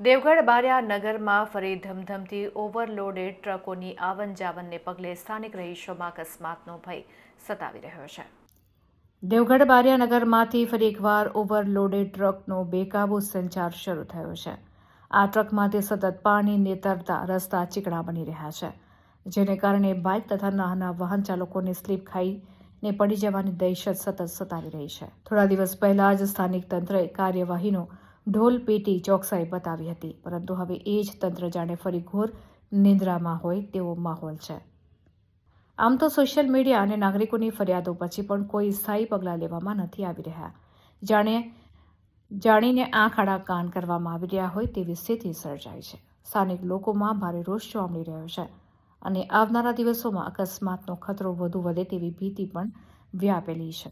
દેવગઢ બારિયા નગરમાં ફરી ધમધમતી ઓવરલોડેડ ટ્રકોની આવન જાવનને પગલે સ્થાનિક રહીશોમાં અકસ્માતનો ભય સતાવી રહ્યો છે. દેવગઢ બારિયા નગરમાંથી ફરી એકવાર ઓવરલોડેડ ટ્રકનો બેકાબૂ સંચાર શરૂ થયો છે. આ ટ્રકમાંથી સતત પાણી નેતરતા રસ્તા ચીકણા બની રહ્યા છે, જેને કારણે બાઇક તથા નાના વાહન ચાલકોને સ્લીપ ખાઈને પડી જવાની દહેશત સતત સતાવી રહી છે. થોડા દિવસ પહેલા જ સ્થાનિક તંત્રએ કાર્યવાહીનો ઢોલ પેટી ચોકસાઈ બતાવી હતી, પરંતુ હવે એ જ તંત્ર જાણે ફરી ઘોર નિંદ્રામાં હોય તેવો માહોલ છે. આમ તો સોશિયલ મીડિયા અને નાગરિકોની ફરિયાદો પછી પણ કોઈ સ્થાયી પગલાં લેવામાં નથી આવી રહ્યા. જાણે, જાણીને આંખ આડા કાન કરવામાં આવી રહ્યા હોય તેવી સ્થિતિ સર્જાઈ છે. સ્થાનિક લોકોમાં ભારે રોષ જોવા મળી રહ્યો છે અને આવનારા દિવસોમાં અકસ્માતનો ખતરો વધુ વધે તેવી ભીતિ પણ વ્યાપેલી છે.